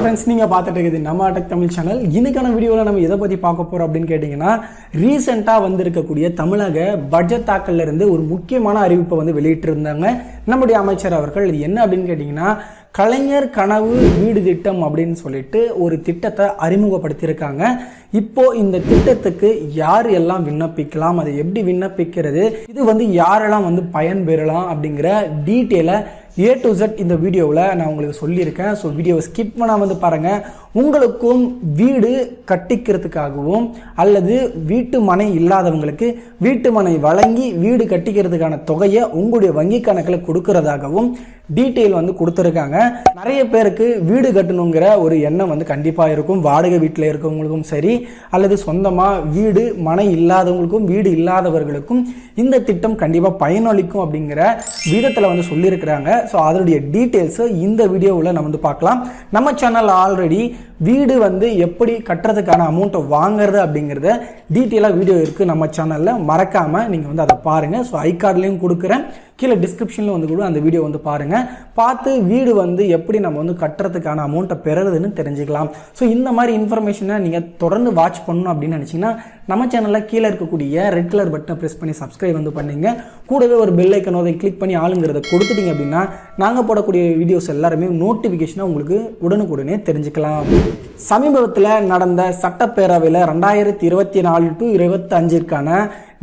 Friends நீங்கள் பார்த்துட்டு இருக்குது நம்ம அடக் தமிழ் சேனல் இன்னைக்கான வீடியோவில் நம்ம எதை பற்றி பார்க்க போகிறோம் அப்படின்னு கேட்டிங்கன்னா ரீசெண்டாக வந்திருக்கக்கூடிய தமிழக பட்ஜெட் தாக்கல்ல இருந்து ஒரு முக்கியமான அறிவிப்பை வந்து வெளியிட்டிருந்தாங்க. நம்முடைய அமைச்சர் அவர்கள் இது என்ன அப்படின்னு கேட்டிங்கன்னா கலைஞர் கனவு வீடு திட்டம் அப்படின்னு சொல்லிட்டு ஒரு திட்டத்தை அறிமுகப்படுத்தியிருக்காங்க. இப்போ இந்த திட்டத்துக்கு யார் எல்லாம் விண்ணப்பிக்கலாம் அதை எப்படி விண்ணப்பிக்கிறது இது வந்து யாரெல்லாம் வந்து பயன்பெறலாம் அப்படிங்கிற டீட்டெயிலை ஏ டு ஜெட் இந்த வீடியோவில் நான் உங்களுக்கு சொல்லியிருக்கேன். ஸோ வீடியோவை ஸ்கிப் பண்ணால் வந்து பாருங்கள் உங்களுக்கும் வீடு கட்டிக்கிறதுக்காகவும் அல்லது வீட்டு மனை இல்லாதவங்களுக்கு வீட்டு மனை வழங்கி வீடு கட்டிக்கிறதுக்கான தொகையை உங்களுடைய வங்கி கணக்கில் கொடுக்கறதாகவும் டீட்டெயில் வந்து கொடுத்துருக்காங்க. நிறைய பேருக்கு வீடு கட்டணுங்கிற ஒரு எண்ணம் வந்து கண்டிப்பாக இருக்கும். வாடகை வீட்டில் இருக்கவங்களுக்கும் சரி அல்லது சொந்தமாக வீடு மனை இல்லாதவங்களுக்கும் வீடு இல்லாதவர்களுக்கும் இந்த திட்டம் கண்டிப்பாக பயனளிக்கும் அப்படிங்கிற விதத்தில் வந்து சொல்லியிருக்கிறாங்க. ஸோ அதனுடைய டீட்டெயில்ஸை இந்த வீடியோவில் நம்ம வந்து பார்க்கலாம். நம்ம சேனல் ஆல்ரெடி வீடு வந்து எப்படி கட்டுறதுக்கான அமௌண்ட்டை வாங்குறது அப்படிங்கிறத டீட்டெயிலாக வீடியோ இருக்குது நம்ம சேனலில் மறக்காமல் நீங்கள் வந்து அதை பாருங்கள் ஸோ ஐ கார்ட்லேயும் கொடுக்குறேன். கீழே டிஸ்கிரிப்ஷனில் வந்து கூட அந்த வீடியோ வந்து பாருங்கள் பார்த்து வீடு வந்து எப்படி நம்ம வந்து கட்டுறதுக்கான அமௌண்ட்டை பெறுறதுன்னு தெரிஞ்சுக்கலாம். ஸோ இந்த மாதிரி இன்ஃபர்மேஷனை நீங்கள் தொடர்ந்து வாட்ச் பண்ணணும் அப்படின்னு நினச்சிங்கன்னா நம்ம சேனலில் கீழே இருக்கக்கூடிய ரெட் கலர் பட்டனை ப்ரெஸ் பண்ணி சப்ஸ்கிரைப் வந்து பண்ணுங்க. கூடவே ஒரு பெல் ஐக்கனோ அதை கிளிக் பண்ணி ஆளுங்கிறத கொடுத்துட்டீங்க அப்படின்னா நாங்கள் போடக்கூடிய வீடியோஸ் எல்லாருமே நோட்டிஃபிகேஷனாக உங்களுக்கு உடனுக்குடனே தெரிஞ்சுக்கலாம். சமீபத்தில் நடந்த சட்டப்பேரவையில் ரெண்டாயிரத்தி இருபத்தி நாலு டு இருபத்தஞ்சிற்கான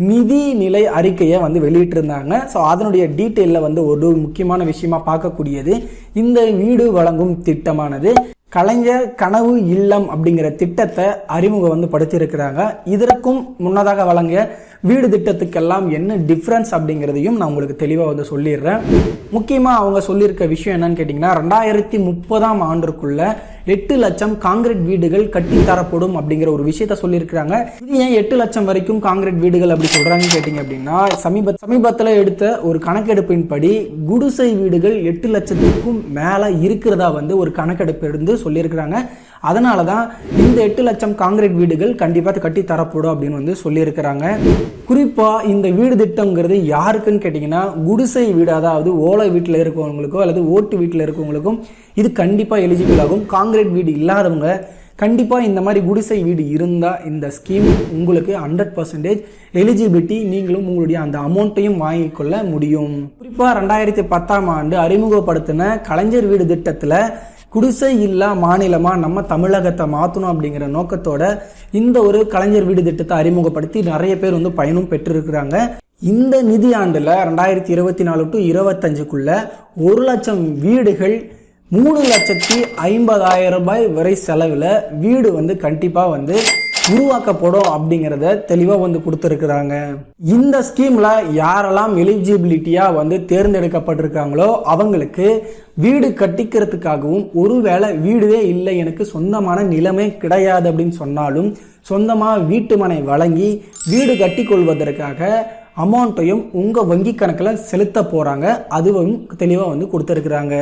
நிதி நிலை அறிக்கையை வந்து வெளியிட்டிருந்தாங்க. ஸோ அதனுடைய டீட்டெயிலில் வந்து ஒரு முக்கியமான விஷயமா பார்க்கக்கூடியது இந்த வீடு வழங்கும் திட்டமானது. கலைஞர் கனவு இல்லம் அப்படிங்கிற திட்டத்தை அறிமுகம் வந்து படுத்தியிருக்கிறாங்க. இதற்கும் முன்னதாக வழங்கிய வீடு திட்டத்துக்கெல்லாம் என்ன டிஃப்ரென்ஸ் அப்படிங்கிறதையும் நான் உங்களுக்கு தெளிவாக வந்து சொல்லிடுறேன். முக்கியமாக அவங்க சொல்லியிருக்க விஷயம் என்னன்னு கேட்டிங்கன்னா ரெண்டாயிரத்தி முப்பதாம் ஆண்டுக்குள்ளே எட்டு லட்சம் காங்கிரீட் வீடுகள் கட்டித்தரப்படும் அப்படிங்கிற ஒரு விஷயத்த சொல்லியிருக்கிறாங்க. இது ஏன் எட்டு லட்சம் வரைக்கும் காங்கிரீட் வீடுகள் அப்படி சொல்றாங்கன்னு கேட்டிங்க அப்படின்னா சமீப சமீபத்தில் எடுத்த ஒரு கணக்கெடுப்பின்படி குடிசை வீடுகள் எட்டு லட்சத்துக்கும் மேலே இருக்கிறதா வந்து ஒரு கணக்கெடுப்பு இருந்து சொல்லியிருக்கிறாங்க. அதனால தான் இந்த எட்டு லட்சம் காங்கிரீட் வீடுகள் கண்டிப்பாக கட்டி தரப்படும் அப்படின்னு வந்து சொல்லியிருக்கிறாங்க. குறிப்பாக இந்த வீடு திட்டங்கிறது யாருக்குன்னு கேட்டிங்கன்னா குடிசை வீடு அதாவது ஓலை வீட்டில் இருக்கவங்களுக்கோ அல்லது ஓட்டு வீட்டில் இருக்கவங்களுக்கும் இது கண்டிப்பாக எலிஜிபிள் ஆகும். காங்கிரீட் வீடு இல்லாதவங்க கண்டிப்பாக இந்த மாதிரி குடிசை வீடு இருந்தால் இந்த ஸ்கீம் உங்களுக்கு ஹண்ட்ரட் பர்சன்டேஜ் எலிஜிபிலிட்டி நீங்களும் உங்களுடைய அந்த அமௌண்ட்டையும் வாங்கிக்கொள்ள முடியும். குறிப்பாக ரெண்டாயிரத்தி பத்தாம் ஆண்டு அறிமுகப்படுத்தின கலைஞர் வீடு திட்டத்தில் குடிசை இல்லா மாநிலமாக நம்ம தமிழகத்தை மாற்றணும் அப்படிங்கிற நோக்கத்தோட இந்த ஒரு கலைஞர் வீடு திட்டத்தை அறிமுகப்படுத்தி நிறைய பேர் வந்து பயனும் பெற்றிருக்கிறாங்க. இந்த நிதி ஆண்டில் ரெண்டாயிரத்தி இருபத்தி நாலு டு இருபத்தஞ்சுக்குள்ள ஒரு லட்சம் வீடுகள் மூணு லட்சத்தி ஐம்பதாயிரம் ரூபாய் வரை செலவில் வீடு வந்து கண்டிப்பாக வந்து உருவாக்கப்படும் அப்படிங்கிறத தெளிவாக வந்து கொடுத்துருக்குறாங்க. இந்த ஸ்கீமில் யாரெல்லாம் எலிஜிபிலிட்டியாக வந்து தேர்ந்தெடுக்கப்பட்டிருக்காங்களோ அவங்களுக்கு வீடு கட்டிக்கிறதுக்காகவும் ஒருவேளை வீடுவே இல்லை எனக்கு சொந்தமான நிலைமை கிடையாது அப்படின்னு சொன்னாலும் சொந்தமாக வீட்டு மனை வழங்கி வீடு கட்டி கொள்வதற்காக அமௌண்ட்டையும் உங்கள் வங்கி கணக்கில் செலுத்த போகிறாங்க அதுவும் தெளிவாக வந்து கொடுத்துருக்குறாங்க.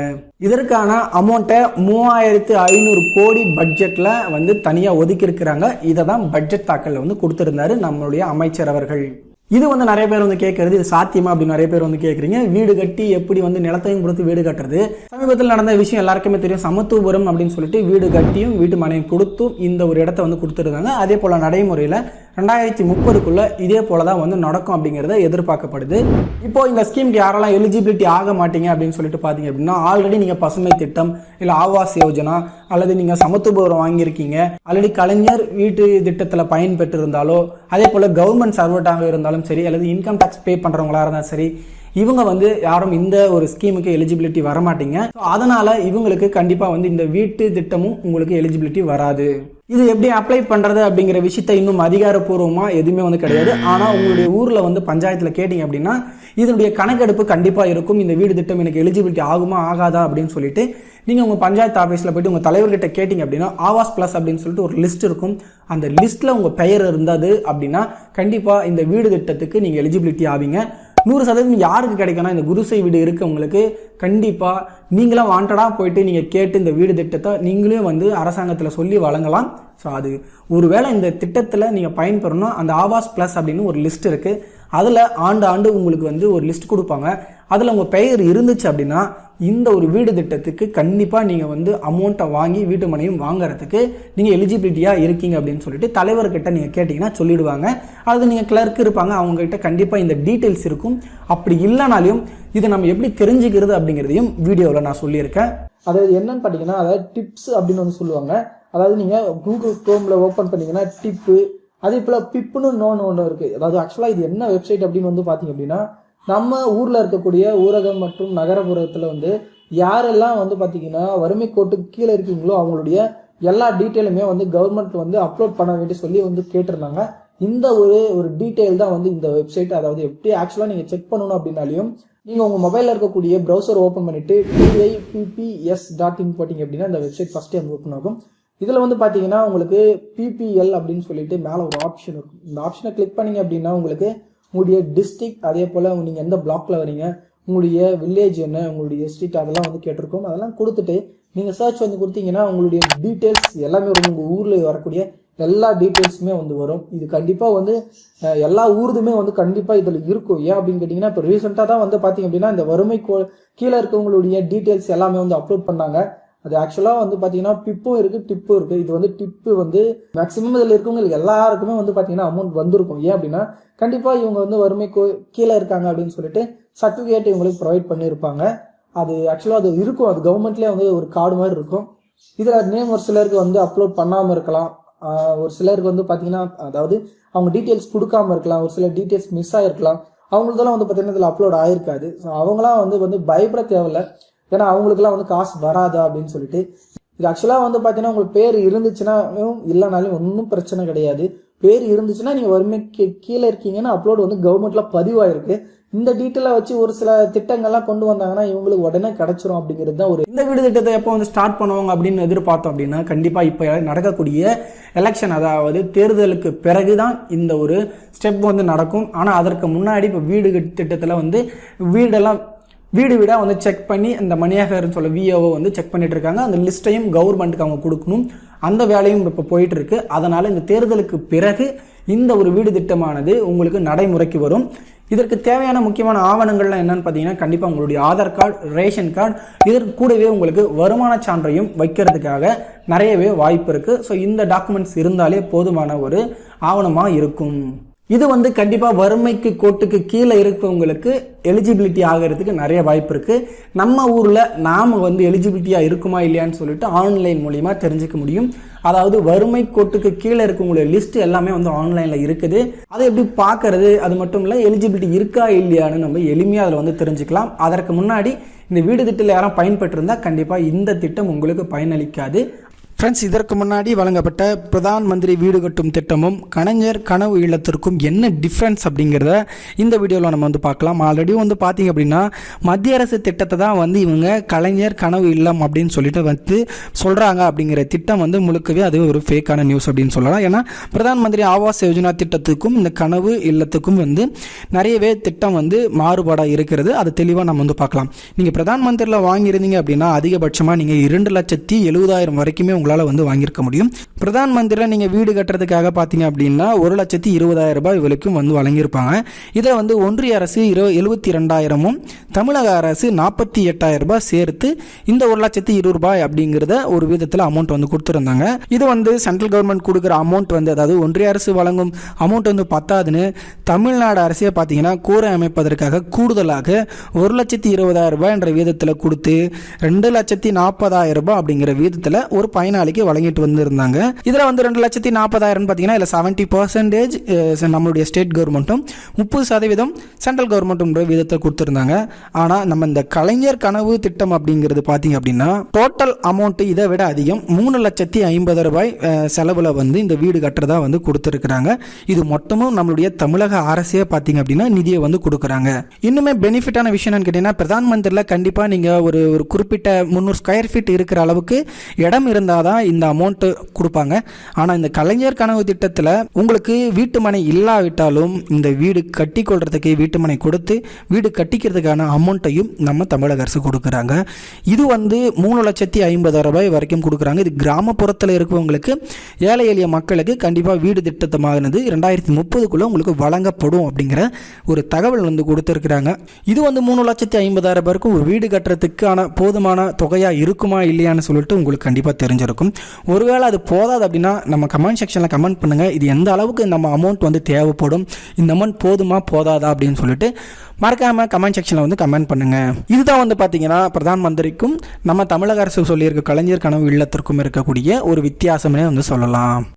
இதற்கான அமௌண்ட்டை மூவாயிரத்து ஐநூறு கோடி பட்ஜெட்டில் வந்து தனியாக ஒதுக்கியிருக்கிறாங்க. இதை தான் பட்ஜெட் தாக்கலில் வந்து கொடுத்துருந்தாரு நம்மளுடைய அமைச்சர் அவர்கள். இது வந்து நிறைய பேர் வந்து கேட்கறது இது சாத்தியமா அப்படின்னு நிறைய பேர் வந்து கேட்குறீங்க வீடு கட்டி எப்படி வந்து நிலத்தையும் கொடுத்து வீடு கட்டுறது? சமீபத்தில் நடந்த விஷயம் எல்லாருக்குமே தெரியும். சமத்துவபுரம் அப்படின்னு சொல்லிட்டு வீடு கட்டியும் வீட்டு மனையும் கொடுத்தும் இந்த ஒரு இடத்த வந்து கொடுத்துருந்தாங்க அதே போல் நடைமுறையில் ரெண்டாயிரத்தி முப்பதுக்குள்ள இதே போல தான் வந்து நடக்கும் அப்படிங்கிறத எதிர்பார்க்கப்படுது. இப்போ இந்த ஸ்கீம்க்கு யாரெல்லாம் எலிஜிபிலிட்டி ஆக மாட்டீங்க அப்படின்னு சொல்லிட்டு பார்த்தீங்க அப்படின்னா ஆல்ரெடி நீங்கள் பசுமை திட்டம் இல்லை ஆவாஸ் யோஜனா அல்லது நீங்கள் சமத்துவபுரம் வாங்கியிருக்கீங்க. ஆல்ரெடி கலைஞர் வீட்டு திட்டத்தில் பயன் பெற்றிருந்தாலோ அதே போல் கவர்மெண்ட் சர்வெண்ட்டாக இருந்தாலும் சரி அல்லது இன்கம் டேக்ஸ் பே பண்ணுறவங்களா இருந்தாலும் சரி இவங்க வந்து யாரும் இந்த ஒரு ஸ்கீமுக்கு எலிஜிபிலிட்டி வர மாட்டீங்க அதனால இவங்களுக்கு கண்டிப்பாக வந்து இந்த வீட்டு திட்டமும் உங்களுக்கு எலிஜிபிலிட்டி வராது. இது எப்படி அப்ளை பண்ணுறது அப்படிங்கிற விஷயத்த இன்னும் அதிகாரப்பூர்வமாக எதுவுமே வந்து கிடையாது. ஆனால் உங்களுடைய ஊரில் வந்து பஞ்சாயத்தில் கேட்டிங்க அப்படின்னா இதனுடைய கணக்கெடுப்பு கண்டிப்பாக இருக்கும். இந்த வீடு திட்டம் எனக்கு எலிஜிபிலிட்டி ஆகுமா ஆகாதா அப்படின்னு சொல்லிட்டு நீங்கள் உங்கள் பஞ்சாயத்து ஆஃபீஸில் போயிட்டு உங்கள் தலைவர்கிட்ட கேட்டிங்க அப்படின்னா ஆவாஸ் ப்ளஸ் அப்படின்னு சொல்லிட்டு ஒரு லிஸ்ட் இருக்கும். அந்த லிஸ்ட்டில் உங்கள் பெயர் இருந்தது அப்படின்னா கண்டிப்பாக இந்த வீடு திட்டத்துக்கு நீங்கள் எலிஜிபிலிட்டி ஆவீங்க. நூறு சதவீதம் யாருக்கு கிடைக்கும்னா இந்த குருசை வீடு இருக்கவங்களுக்கு கண்டிப்பாக நீங்களாம் வாண்டடாக போயிட்டு நீங்கள் கேட்டு இந்த வீடு திட்டத்தை நீங்களே வந்து அரசாங்கத்தில் சொல்லி வழங்கலாம். ஸோ அது ஒருவேளை இந்த திட்டத்தில் நீங்கள் பயன்பெறணும். அந்த ஆவாஸ் ப்ளஸ் அப்படின்னு ஒரு லிஸ்ட் இருக்குது அதில் ஆண்டு ஆண்டு உங்களுக்கு வந்து ஒரு லிஸ்ட் கொடுப்பாங்க. அதில் உங்கள் பெயர் இருந்துச்சு அப்படின்னா இந்த ஒரு வீடு திட்டத்துக்கு கண்டிப்பாக நீங்கள் வந்து அமௌண்ட்டை வாங்கி வீட்டு மனையும் வாங்குறதுக்கு நீங்கள் எலிஜிபிலிட்டியாக இருக்கீங்க அப்படின்னு சொல்லிட்டு தலைவர்கிட்ட நீங்கள் கேட்டிங்கன்னா சொல்லிடுவாங்க. அது நீங்கள் கிளர்க் இருப்பாங்க. அவங்ககிட்ட கண்டிப்பாக இந்த டீட்டெயில்ஸ் இருக்கும். அப்படி இல்லைனாலையும் இதை நம்ம எப்படி தெரிஞ்சுக்கிறது அப்படிங்கிறதையும் வீடியோவில் நான் சொல்லியிருக்கேன். அதாவது என்னன்னு பார்த்தீங்கன்னா அதாவது டிப்ஸ் அப்படின்னு வந்து சொல்லுவாங்க. அதாவது நீங்கள் கூகுள் க்ரோமில் ஓப்பன் பண்ணீங்கன்னா டிப்பு அதே போல் பிப்புன்னு இன்னொன்று ஒன்று இருக்குது அதாவது ஆக்சுவலாக இது என்ன வெப்சைட் அப்படின்னு வந்து பார்த்தீங்க அப்படின்னா நம்ம ஊரில் இருக்கக்கூடிய ஊரகம் மற்றும் நகரப்புறத்தில் வந்து யாரெல்லாம் வந்து பார்த்தீங்கன்னா வறுமை கோட்டுக்கு கீழே இருக்கீங்களோ அவங்களுடைய எல்லா டீட்டெயிலுமே வந்து கவர்மெண்ட் வந்து அப்லோட் பண்ண வேண்டிய சொல்லி வந்து கேட்டிருந்தாங்க. இந்த ஒரு ஒரு டீட்டெயில் தான் வந்து இந்த வெப்சைட் அதாவது எப்படி ஆக்சுவலாக நீங்கள் செக் பண்ணணும் அப்படின்னாலையும் நீங்கள் உங்கள் மொபைலில் இருக்கக்கூடிய ப்ரௌசர் ஓப்பன் பண்ணிட்டு டிஐபிபிஎஸ் டாட் இன் போட்டிங்க அப்படின்னா இந்த வெப்சைட் ஃபஸ்ட்டே வந்து ஓப்பன் ஆகும். இதில் வந்து பார்த்தீங்கன்னா உங்களுக்கு பிபிஎல் அப்படின்னு சொல்லிட்டு மேலே ஒரு ஆப்ஷன் இருக்கும். இந்த ஆப்ஷனை கிளிக் பண்ணிங்க அப்படின்னா உங்களுக்கு உங்களுடைய டிஸ்ட்ரிக் அதே போல் நீங்கள் எந்த பிளாக்ல வரீங்க உங்களுடைய வில்லேஜ் என்ன உங்களுடைய ஸ்ட்ரீட் அதெல்லாம் வந்து கேட்டிருக்கோம். அதெல்லாம் கொடுத்துட்டு நீங்கள் சர்ச் வந்து கொடுத்தீங்கன்னா உங்களுடைய டீட்டெயில்ஸ் எல்லாமே வரும். உங்கள் ஊரில் வரக்கூடிய எல்லா டீட்டெயில்ஸுமே வந்து வரும். இது கண்டிப்பாக வந்து எல்லா ஊருதுமே வந்து கண்டிப்பாக இதில் இருக்கும். ஏன் அப்படின்னு கேட்டிங்கன்னா இப்போ ரீசெண்டாக தான் வந்து பார்த்தீங்க அப்படின்னா இந்த வறுமை கோ கீழே இருக்கவங்களுடைய டீட்டெயில்ஸ் எல்லாமே வந்து அப்லோட் பண்ணாங்க. அது ஆக்சுவலாக வந்து பார்த்தீங்கன்னா பிப்பும் இருக்குது டிப்பும் இருக்குது இது வந்து டிப்பு வந்து மேக்ஸிமம் இதில் இருக்கவங்களுக்கு எல்லாருக்குமே வந்து பார்த்தீங்கன்னா அமௌண்ட் வந்திருக்கும். ஏன் அப்படின்னா கண்டிப்பாக இவங்க வந்து வறுமை கோ கீழே இருக்காங்க அப்படின்னு சொல்லிட்டு சர்டிஃபிகேட் இவங்களுக்கு ப்ரொவைட் பண்ணியிருப்பாங்க அது ஆக்சுவலாக அது இருக்கும். அது கவர்மெண்ட்லேயே வந்து ஒரு கார்டு மாதிரி இருக்கும். இதில் நேம் ஒரு சிலருக்கு வந்து அப்லோட் பண்ணாமல் இருக்கலாம். ஒரு சிலருக்கு வந்து பார்த்தீங்கன்னா அதாவது அவங்க டீட்டெயில்ஸ் கொடுக்காம இருக்கலாம். ஒரு சில டீட்டெயில்ஸ் மிஸ் ஆகிருக்கலாம் அவங்களுக்கெல்லாம் வந்து பார்த்தீங்கன்னா இதில் அப்லோட் ஆயிருக்காது. ஸோ அவங்களாம் வந்து வந்து பயப்பட தேவையில்ல. ஏன்னா அவங்களுக்குலாம் வந்து காசு வராதா அப்படின்னு சொல்லிட்டு. இது ஆக்சுவலாக வந்து பார்த்தீங்கன்னா உங்களுக்கு பேர் இருந்துச்சுன்னாலும் இல்லைனாலும் ஒன்றும் பிரச்சனை கிடையாது. பேர் இருந்துச்சுன்னா நீங்கள் வறுமை கீழே இருக்கீங்கன்னா அப்லோடு வந்து கவர்மெண்ட்டில் பதிவாயிருக்கு. இந்த டீட்டெயிலை வச்சு ஒரு சில திட்டங்கள்லாம் கொண்டு வந்தாங்கன்னா இவங்களுக்கு உடனே கிடைச்சிரும் அப்படிங்கிறது தான் ஒரு இந்த வீடு திட்டத்தை எப்போ வந்து ஸ்டார்ட் பண்ணுவாங்க அப்படின்னு எதிர்பார்த்தோம் அப்படின்னா கண்டிப்பாக இப்போ நடக்கக்கூடிய எலெக்ஷன் அதாவது தேர்தலுக்கு பிறகு தான் இந்த ஒரு ஸ்டெப் வந்து நடக்கும். ஆனால் அதற்கு முன்னாடி இப்போ வீடு திட்டத்தில் வந்து வீடெல்லாம் வீடு வீடாக வந்து செக் பண்ணி அந்த மணியாகர்னு சொல்ல விஓவை வந்து செக் பண்ணிட்டு இருக்காங்க. அந்த லிஸ்ட்டையும் கவர்மெண்ட்டுக்கு அவங்க கொடுக்கணும். அந்த வேலையும் இப்போ போயிட்டு இருக்கு. அதனால இந்த தேர்தலுக்கு பிறகு இந்த ஒரு வீடு திட்டமானது உங்களுக்கு நடைமுறைக்கு வரும். இதற்கு தேவையான முக்கியமான ஆவணங்கள்லாம் என்னன்னு பார்த்தீங்கன்னா கண்டிப்பாக உங்களுடைய ஆதார் கார்டு ரேஷன் கார்டு இதற்கு கூடவே உங்களுக்கு வருமான சான்றையும் வைக்கிறதுக்காக நிறையவே வாய்ப்பு இருக்குது ஸோ இந்த டாக்குமெண்ட்ஸ் இருந்தாலே போதுமான ஒரு ஆவணமாக இருக்கும். இது வந்து கண்டிப்பாக வறுமைக்கு கோட்டுக்கு கீழே இருக்கவங்களுக்கு எலிஜிபிலிட்டி ஆகிறதுக்கு நிறைய வாய்ப்பு இருக்குது நம்ம ஊரில் நாம் வந்து எலிஜிபிலிட்டியாக இருக்குமா இல்லையான்னு சொல்லிட்டு ஆன்லைன் மூலிமா தெரிஞ்சுக்க முடியும். அதாவது வறுமை கோட்டுக்கு கீழே இருக்கவங்களுடைய லிஸ்ட் எல்லாமே வந்து ஆன்லைனில் இருக்குது. அதை எப்படி பார்க்கறது? அது மட்டும் இல்லை எலிஜிபிலிட்டி இருக்கா இல்லையான்னு நம்ம எளிமையாக அதில் வந்து தெரிஞ்சுக்கலாம். அதற்கு முன்னாடி இந்த வீடு திட்டத்தில் யாரும் பயன்பெற்றிருந்தால் கண்டிப்பாக இந்த திட்டம் உங்களுக்கு பயனளிக்காது. ஃப்ரெண்ட்ஸ் இதற்கு முன்னாடி வழங்கப்பட்ட பிரதான் மந்திரி வீடு கட்டும் திட்டமும் கலைஞர் கனவு இல்லத்திற்கும் என்ன டிஃப்ரென்ஸ் அப்படிங்கிறத இந்த வீடியோவில் நம்ம வந்து பார்க்கலாம். ஆல்ரெடி வந்து பார்த்தீங்க அப்படின்னா மத்திய அரசு திட்டத்தை தான் வந்து இவங்க கலைஞர் கனவு இல்லம் அப்படின்னு சொல்லிட்டு வந்து சொல்கிறாங்க அப்படிங்கிற திட்டம் வந்து முழுக்கவே அது ஒரு ஃபேக்கான நியூஸ் அப்படின்னு சொல்லலாம். ஏன்னா பிரதான் மந்திரி ஆவாஸ் யோஜனா திட்டத்துக்கும் இந்த கனவு இல்லத்துக்கும் வந்து நிறையவே திட்டம் வந்து மாறுபாடாக இருக்கிறது. அது தெளிவாக நம்ம வந்து பார்க்கலாம். நீங்கள் பிரதான் மந்திரியில் வாங்கியிருந்தீங்க அப்படின்னா அதிகபட்சமாக நீங்கள் இரண்டு லட்சத்தி எழுபதாயிரம் வரைக்குமே உங்களால் வந்து வாங்கியிருக்க முடியும். பிரதான் மந்திரியில் நீங்கள் வீடு கட்டுறதுக்காக பார்த்தீங்க அப்படின்னா ஒரு லட்சத்தி இருபதாயிரம் ரூபாய் விலைக்கும் வந்து வழங்கியிருப்பாங்க. இதை வந்து ஒன்றிய அரசு இரு எழுபத்தி ரெண்டாயிரமும் தமிழக அரசு நாற்பத்தி எட்டாயிரம் ரூபாய் சேர்த்து இந்த ஒரு லட்சத்தி இருபது ரூபாய் அப்படிங்கிறத ஒரு விதத்தில் அமௌண்ட் வந்து கொடுத்துருந்தாங்க. இது வந்து சென்ட்ரல் கவர்மெண்ட் கொடுக்குற அமௌண்ட் வந்து அதாவது ஒன்றிய அரசு வழங்கும் அமௌண்ட் வந்து பத்தாதுன்னு தமிழ்நாடு அரசே பார்த்தீங்கன்னா கூரை அமைப்பதற்காக கூடுதலாக ஒரு லட்சத்தி இருபதாயிரம் ரூபாய் என்ற வீதத்தில் கொடுத்து ரெண்டு லட்சத்தி நாற்பதாயிரம் ரூபாய் அப்படிங்கிற வீதத்தில் ஒரு பயனாளிக்கு வழங்கிட்டு வந்திருந்தாங்க. இதில் வந்து ரெண்டு லட்சத்தி நாற்பதாயிரம் பார்த்தீங்கன்னா இல்லை செவன்ட்டி பர்சன்டேஜ் நம்மளுடைய ஸ்டேட் கவர்மெண்ட்டும் முப்பது சதவீதம் சென்ட்ரல் கவர்மெண்ட்டும் விதத்தை கொடுத்துருந்தாங்க. ஆனால் நம்ம இந்த கலைஞர் கனவு திட்டம் அப்படிங்கிறது பார்த்தீங்க அப்படின்னா டோட்டல் அமௌண்ட்டு இதை விட அதிகம். மூணு லட்சத்தி ஐம்பது ரூபாய் செலவில் வந்து இந்த வீடு கட்டுறதா வந்து கொடுத்துருக்குறாங்க. இது மொத்தமும் நம்மளுடைய தமிழக அரசே பார்த்தீங்க அப்படின்னா நிதியை வந்து கொடுக்குறாங்க. இன்னுமே பெனிஃபிட்டான விஷயம் என்னன்னு கேட்டீங்கன்னா பிரதான் மந்திரியில் கண்டிப்பாக நீங்கள் ஒரு ஒரு குறிப்பிட்ட முந்நூறு ஸ்கொயர் ஃபீட் இருக்கிற அளவுக்கு இடம் இருந்தால் தான் இந்த அமௌண்ட்டு கொடுப்பாங்க. ஆனால் இந்த கலைஞர் கனவு திட்டத்தில் உங்களுக்கு வீட்டு மனை இல்லாவிட்டாலும் இந்த வீடு கட்டி கொள்றதுக்கு வீட்டு மனை கொடுத்து வீடு கட்டிக்கிறதுக்கான அமௌண்ட்டையும் நம்ம தமிழக அரசு கொடுக்குறாங்க. இது வந்து மூணு லட்சத்தி ஐம்பதாயிரம் ரூபாய் வரைக்கும் கொடுக்குறாங்க. இது கிராமப்புறத்தில் இருக்கவங்களுக்கு ஏழை எளிய மக்களுக்கு கண்டிப்பாக வீடு திட்டத்தமானது ரெண்டாயிரத்தி முப்பதுக்குள்ளே உங்களுக்கு வழங்கப்படும் அப்படிங்கிற ஒரு தகவல் வந்து கொடுத்துருக்குறாங்க. இது வந்து மூணு லட்சத்தி ஐம்பதாயிரம் பேருக்கும் ஒரு வீடு கட்டுறதுக்கான போதுமான தொகையாக இருக்குமா இல்லையான்னு சொல்லிட்டு உங்களுக்கு கண்டிப்பாக தெரிஞ்சிருக்கும். ஒருவேளை அது போதாது அப்படின்னா நம்ம கமெண்ட் செக்ஷனில் கமெண்ட் பண்ணுங்கள் இது எந்த அளவுக்கு நம்ம அமௌண்ட் வந்து தேவைப்படும்? இந்த அமௌண்ட் போதுமா போதாதா அப்படின்னு சொல்லிட்டு மறக்காமல் கமெண்ட் செக்ஷனில் வந்து கமெண்ட் பண்ணுங்கள் இதுதான் வந்து பார்த்தீங்கன்னா பிரதான் மந்திரிக்கும் நம்ம தமிழக அரசு சொல்லியிருக்க கலைஞர் கனவு இல்லத்திற்கும் இருக்கக்கூடிய ஒரு வித்தியாசம்னே வந்து சொல்லலாம்.